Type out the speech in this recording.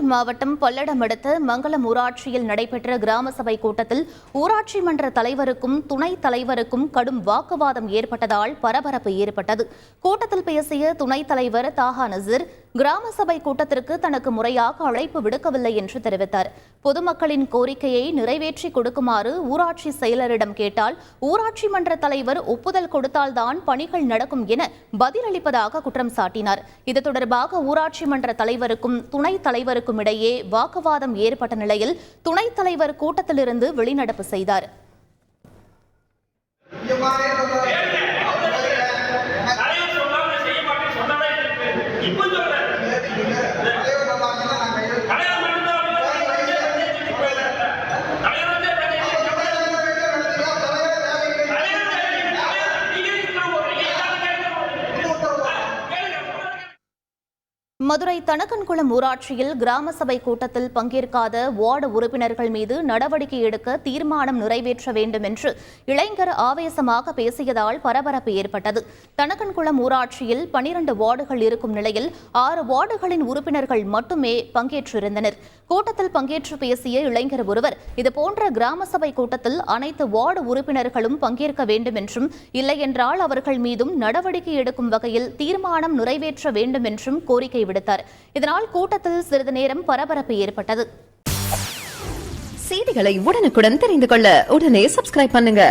கடலூர் மாவட்டம் பல்லடம் அடுத்த மங்களம் ஊராட்சியில் நடைபெற்ற கிராம சபை கூட்டத்தில் ஊராட்சி மன்ற தலைவருக்கும் துணைத் தலைவருக்கும் கடும் வாக்குவாதம் ஏற்பட்டதால் பரபரப்பு ஏற்பட்டது. கூட்டத்தில் பேசிய துணைத் தலைவர் தாஹா நசீர் கிராம சபை கூட்டத்திற்கு தனக்கு முறையாக அழைப்பு விடுக்கவில்லை என்று தெரிவித்தார் பொதுமக்களின் கோரிக்கையை நிறைவேற்றி கொடுக்குமாறு ஊராட்சி செயலரிடம் கேட்டால் ஊராட்சி மன்ற தலைவர் ஒப்புதல் கொடுத்தால்தான் பணிகள் நடக்கும் என பதிலளிப்பதாக குற்றம் சாட்டினார் இது தொடர்பாக ஊராட்சி மன்ற தலைவருக்கும் துணைத் தலைவருக்கும் இடையே வாக்குவாதம் ஏற்பட்ட நிலையில் துணைத் தலைவர் கூட்டத்திலிருந்து வெளிநடப்பு செய்தார் இப்போ சொல்றேன். மதுரை தனக்கன்குளம் ஊராட்சியில் கிராம சபை கூட்டத்தில் பங்கேற்காத வார்டு உறுப்பினர்கள் மீது நடவடிக்கை எடுக்க தீர்மானம் நிறைவேற்ற வேண்டும் என்று இளைஞர் ஆவேசமாக பேசியதால் பரபரப்பு ஏற்பட்டது. தனக்கன்குளம் ஊராட்சியில் பனிரண்டு வார்டுகள் இருக்கும் நிலையில் ஆறு வார்டுகளின் உறுப்பினர்கள் மட்டுமே பங்கேற்றிருந்தனர். கூட்டத்தில் பங்கேற்று பேசிய இளைஞர் ஒருவர் இதுபோன்ற கிராம சபை கூட்டத்தில் அனைத்து வார்டு உறுப்பினர்களும் பங்கேற்க வேண்டும் என்றும் இல்லையென்றால் அவர்கள் மீதும் நடவடிக்கை எடுக்கும் வகையில் தீர்மானம் நிறைவேற்ற வேண்டும் என்றும் கோரிக்கை விடுத்தார். இதனால் கூட்டத்தில் சிறிது நேரம் பரபரப்பு ஏற்பட்டது. செய்திகளை உடனுக்குடன் தெரிந்து கொள்ள உடனே சப்ஸ்கிரைப் பண்ணுங்க.